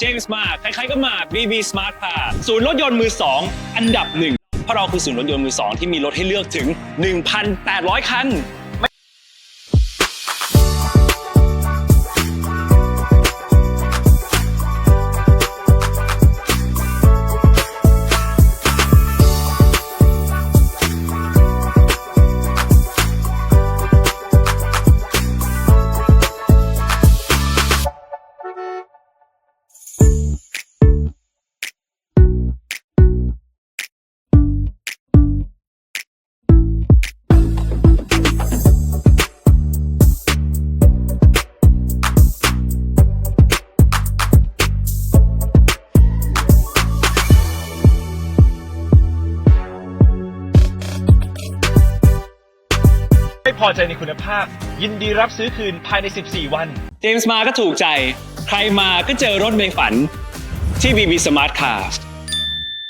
เจมส์มาใครๆก็มา BB Smart Car ศูนย์รถยนต์มือ 2 อันดับหนึ่งเพราะเราคือศูนย์รถยนต์มือ 2 ที่มีรถให้เลือกถึง 1,800 คัน ไม่พอใจในคุณภาพ ยินดีรับซื้อคืนภายใน 14 วัน เจมส์มาก็ถูกใจ ใครมาก็เจอรถในฝันที่ BB Smart Car